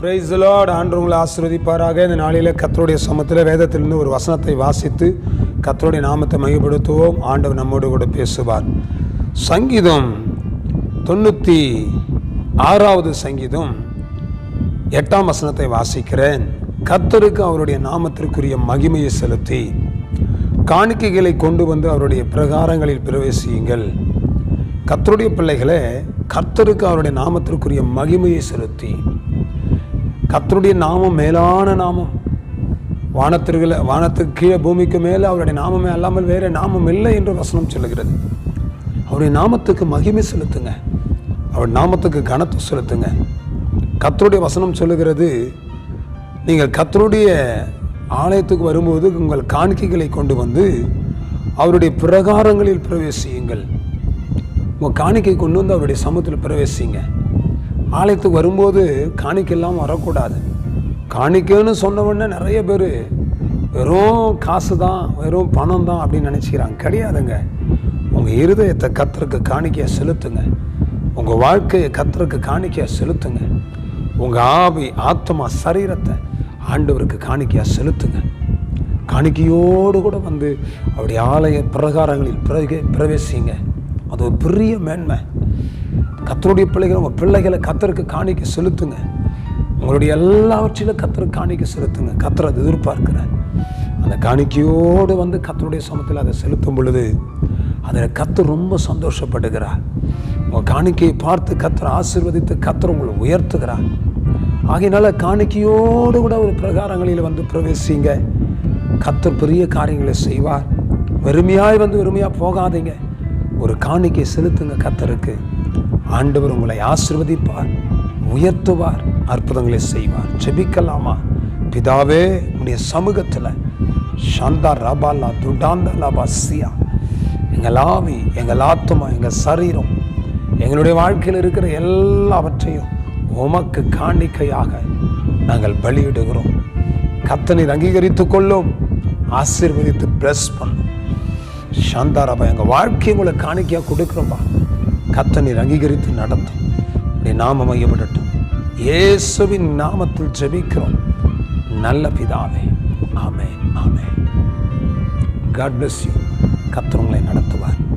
Price Lord ஆண்டு உங்களை ஆசீர்வதிப்பாராக. இந்த நாளில் கத்தருடைய சமத்தில் வேதத்திலிருந்து ஒரு வசனத்தை வாசித்து கத்தருடைய நாமத்தை மையப்படுத்துவோம் ஆண்டவர் நம்மோடு கூட பேசுவார். சங்கீதம் தொண்ணூற்றி ஆறாவது சங்கீதம் எட்டாம் வசனத்தை வாசிக்கிறேன். கத்தருக்கு அவருடைய நாமத்திற்குரிய மகிமையை செலுத்தி காணிக்கைகளை கொண்டு வந்து அவருடைய பிரகாரங்களில் பிரவேசியுங்கள். கத்தருடைய பிள்ளைகளை கர்த்தருக்கு அவருடைய நாமத்திற்குரிய மகிமையை செலுத்தி கத்தருடைய நாமம் மேலான நாமம். வானத்திற்குல வானத்துக்கு கீழே பூமிக்கு மேலே அவருடைய நாமமே அல்லாமல் வேறு நாமம் இல்லை என்று வசனம் சொல்லுகிறது. அவருடைய நாமத்துக்கு மகிமை செலுத்துங்க. அவர் நாமத்துக்கு கனத்தை செலுத்துங்க. கத்தருடைய வசனம் சொல்லுகிறது நீங்கள் கத்தருடைய ஆலயத்துக்கு வரும்போது உங்கள் காணிக்கைகளை கொண்டு வந்து அவருடைய பிரகாரங்களில் பிரவேசியுங்கள். உங்கள் காணிக்கை கொண்டு வந்து அவருடைய சமூகத்தில் பிரவேசிங்க. ஆலயத்துக்கு வரும்போது காணிக்கெல்லாம் வரக்கூடாது. காணிக்கைன்னு சொன்ன நிறைய பேர் வெறும் காசு தான் வெறும் பணம் தான் அப்படின்னு நினச்சிக்கிறாங்க. கிடையாதுங்க. உங்கள் இருதயத்தை கத்தருக்கு காணிக்கையை செலுத்துங்க. உங்கள் வாழ்க்கையை கத்தருக்கு காணிக்கையை செலுத்துங்க. உங்கள் ஆவி ஆத்மா சரீரத்தை ஆண்டவருக்கு காணிக்கையாக செலுத்துங்க. காணிக்கையோடு கூட வந்து அவருடைய ஆலய பிரகாரங்களில் பிரக பிரவேசிங்க. அது ஒரு பெரிய மேன்மை. கத்தருடைய பிள்ளைகள் உங்கள் பிள்ளைகளை கத்தருக்கு காணிக்க செலுத்துங்க. உங்களுடைய எல்லாவற்றிலும் கத்தருக்கு காணிக்க செலுத்துங்க. கத்தரை அது எதிர்பார்க்கிறேன் அந்த காணிக்கையோடு வந்து கத்தருடைய சமத்தில் அதை செலுத்தும் பொழுது அதில் கத்தர் ரொம்ப சந்தோஷப்படுகிறார். உங்கள் காணிக்கையை பார்த்து கத்தரை ஆசீர்வதித்து கத்தர் உங்களை உயர்த்துகிறார். ஆகையினால காணிக்கையோடு கூட ஒரு பிரகாரங்களில் வந்து பிரவேசிங்க. கத்தர் பெரிய காரியங்களை செய்வார். வெறுமையாய் வந்து வெறுமையாக போகாதீங்க. ஒரு காணிக்கை செலுத்துங்க கத்தருக்கு. ஆண்டவர் உங்களை ஆசிர்வதிப்பார் உயர்த்துவார் அற்புதங்களை செய்வார். ஜெபிக்கலாமா? பிதாவே உடைய சமூகத்தில் சாந்தா ரபாலா துடாந்தா லபா சியா எங்கள் ஆவி எங்கள் ஆத்மா எங்கள் சரீரம் எங்களுடைய வாழ்க்கையில் இருக்கிற எல்லாவற்றையும் உமக்கு காணிக்கையாக நாங்கள் பலியிடுகிறோம். கத்தனை அங்கீகரித்துக் கொள்ளும். ஆசீர்வதித்து பிளஸ் பண்ணும். சாந்தாராபா எங்கள் வாழ்க்கையை உங்களை காணிக்கையாக கொடுக்குறோம்பா கத்தனை அங்கீகரித்து நடத்தும் அப்படி நாம மையப்படட்டும் இயேசுவின் நாமத்தில் ஜெபிக்கிறோம். நல்ல பிதாவே ஆமே ஆமே காட் பிளஸ் யூ கத்தர் நடத்துவார்.